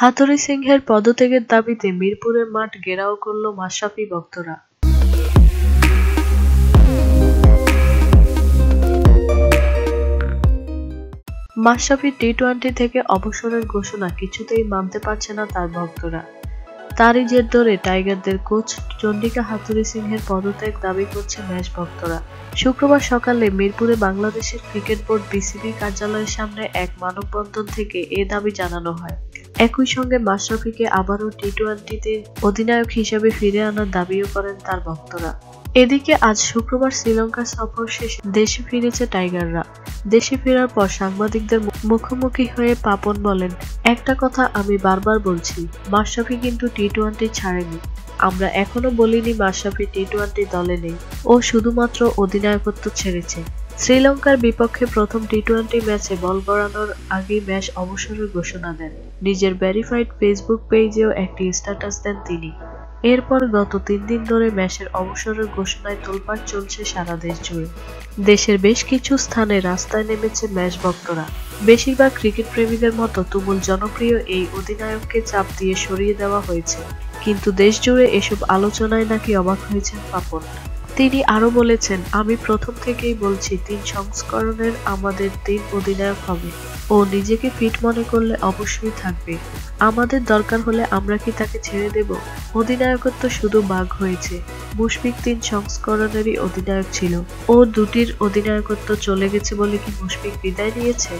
হাথুরু সিংহের পদত্যাগের দাবিতে মিরপুরের মাঠ ঘেরাও করল মাশরাফি ভক্তরা। মাশরাফির টি-টোয়েন্টি থেকে অবসরের ঘোষণা কিছুতেই মানতে পারছে না তার ভক্তরা। তারই জের ধরে টাইগারদের কোচ চন্ডিকা হাথুরু সিংহের পদত্যাগ দাবি করছে ম্যাচ ভক্তরা শুক্রবার সকালে মিরপুরে বাংলাদেশের ক্রিকেট বোর্ড বিসিবি কার্যালয়ের সামনে এক মানববন্ধন থেকে এ দাবি জানানো হয়। একই সঙ্গে মাশরাফিকে আবারও টি টোয়েন্টিতে অধিনায়ক হিসেবে ফিরে আনার দাবিও করেন তার ভক্তরা। এদিকে আজ শুক্রবার শ্রীলঙ্কা সফর শেষে দেশে ফিরেছে টাইগাররা। দেশে ফেরার পর সাংবাদিকদের মুখোমুখি হয়ে পাপন বলেন, একটা কথা আমি বারবার বলছি, মাশরাফি কিন্তু টি টোয়েন্টি ছাড়েনি। আমরা এখনও বলিনি মাশরাফি টি টোয়েন্টি দলে নেই। ও শুধুমাত্র অধিনায়কত্ব ছেড়েছে। শ্রীলঙ্কার বিপক্ষে প্রথম টি টোয়েন্টি ম্যাচে বল গড়ানোর আগেই ম্যাচ অবসরের ঘোষণা দেন। নিজের ভেরিফাইড ফেসবুক পেজেও একটি স্ট্যাটাস দেন তিনি। এরপর গত তিন দিন ধরে ম্যাচের অবসরের ঘোষণায় তোলপাড় চলছে সারা দেশ জুড়ে। দেশের বেশ কিছু স্থানে রাস্তায় নেমেছে ম্যাচ ভক্তরা। বেশিরভাগ ক্রিকেট প্রেমীদের মতো তুমুল জনপ্রিয় এই অধিনায়ককে চাপ দিয়ে সরিয়ে দেওয়া হয়েছে। কিন্তু দেশ জুড়ে এসব আলোচনায় নাকি অবাক হয়েছেন পাপন। তিনি আরও বলেছেন, আমি প্রথম থেকেই বলছি, তিন সংস্করণের আমাদের তিন অধিনায়ক হবে। ও নিজেকে ফিট মনে করলে অবশ্যই থাকবে। আমাদের দরকার হলে আমরা কি তাকে ছেড়ে দেব? অধিনায়কত্ব শুধু বাঘ হয়েছে। মুশফিক তিন সংস্করণেরই অধিনায়ক ছিল। ও দুটির অধিনায়কত্ব চলে গেছে বলে কি মুশফিক বিদায় নিয়েছে?